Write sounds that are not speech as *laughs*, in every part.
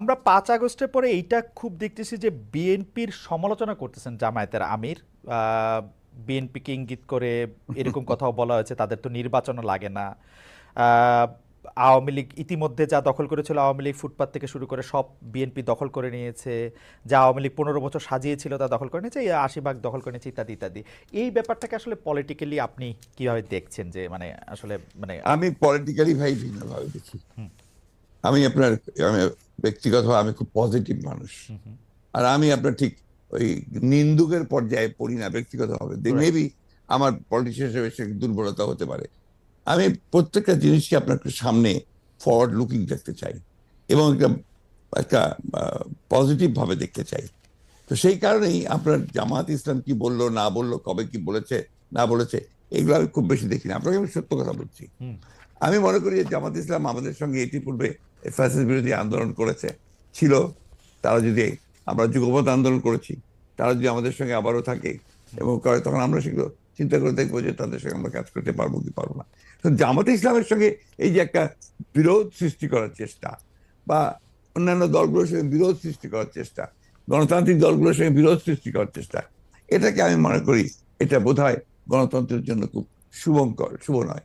আমরা পাঁচ আগস্টের পরে এইটা খুব দেখতেছি যে বিএনপির সমালোচনা করতেছেন জামায়াতের আমির। বিএনপিকে ইঙ্গিত করে এরকম *laughs* কথাও বলা হয়েছে তাদের তো নির্বাচনও লাগে না। আওয়ামী লীগ ইতিমধ্যে যা দখল করেছিল আওয়ামী লীগ ফুটপাত থেকে শুরু করে সব বিএনপি দখল করে নিয়েছে। যা আওয়ামী লীগ পনেরো বছর সাজিয়েছিল তা দখল করে নিয়েছে আশি ভাগ দখল করে নিয়েছে ইত্যাদি ইত্যাদি। এই ব্যাপারটাকে আসলে পলিটিক্যালি আপনি কীভাবে দেখছেন যে মানে আসলে মানে আমি পলিটিক্যালি ভাই ভিন্নভাবে দেখি। আমি আপনার আমি ব্যক্তিগতভাবে আমি খুব পজিটিভ মানুষ। আর আমি আপনার ঠিক ওই নিন্দুকের পর্যায়ে পড়ি না ব্যক্তিগতভাবে. মেবি আমার পলিটিশিয়ান হিসেবে সে দুর্বলতা হতে পারে। আমি প্রত্যেকটা জিনিসকে আপনার সামনে ফরওয়ার্ড লুকিং দেখতে চাই এবং একটা একটা পজিটিভ ভাবে দেখতে চাই। তো সেই কারণেই আপনার জামাত ইসলাম কি বলল না বলল কবে কি বলেছে না বলেছে এগুলো আমি খুব বেশি দেখি না। আপনাকে আমি সত্য কথা বলছি। আমি মনে করি যে জামাত ইসলাম আমাদের সঙ্গে ইতিপূর্বে ফ্যাসিস বিরোধী আন্দোলন করেছে, ছিল। তারা যদি আমরা যুগপথ আন্দোলন করেছি, তারা যদি আমাদের সঙ্গে আবারও থাকে এবং করে, তখন আমরা সেগুলো চিন্তা করে দেখব যে তাদের সঙ্গে আমরা কাজ করতে পারব কি পারব না। তো জামাত ইসলামের সঙ্গে এই যে একটা বিরোধ সৃষ্টি করার চেষ্টা বা অন্যান্য দলগুলোর সঙ্গে বিরোধ সৃষ্টি করার চেষ্টা, গণতান্ত্রিক দলগুলোর সঙ্গে বিরোধ সৃষ্টি করার চেষ্টা, এটাকে আমি মনে করি এটা বোধহয় গণতন্ত্রের জন্য খুব শুভঙ্কর, শুভ নয়।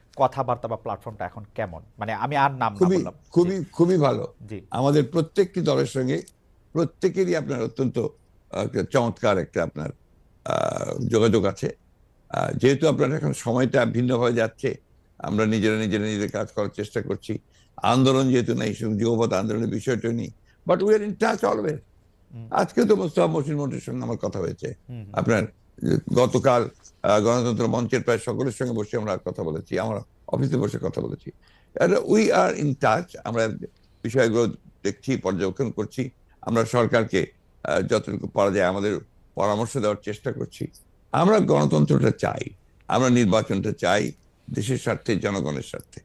কথাবার্তা বা প্ল্যাটফর্মটা এখন কেমন? মানে আমি আর নাম খুবই খুবই খুবই ভালো। আমাদের প্রত্যেকটি দলের সঙ্গে প্রত্যেকেরই আপনার অত্যন্ত চমৎকার একটা আপনার যোগাযোগ আছে। যেহেতু আপনার এখন সময়টা ভিন্নভাবে যাচ্ছে আমরা নিজেরা নিজেরা নিজেদের কাজ করার চেষ্টা করছি। আন্দোলন যেহেতু নেই যুগপথ আন্দোলনের বিষয়টা নেই but we are in touch always আজকে তো মোস্তফা মসিন মন্ত্রীর সঙ্গে আমার কথা হয়েছে। আপনার গতকাল গণতন্ত্র মঞ্চের প্রায় সকলের সঙ্গে বসে আমরা কথা বলেছি, আমরা অফিসে বসে কথা বলেছি। উই আর ইন টাচ আমরা বিষয়গুলো দেখছি, পর্যবেক্ষণ করছি, আমরা সরকারকে যতটুকু পারা যায় আমাদের পরামর্শ দেওয়ার চেষ্টা করছি। আমরা গণতন্ত্রটা চাই, আমরা নির্বাচনটা চাই, দেশের স্বার্থে, জনগণের স্বার্থে।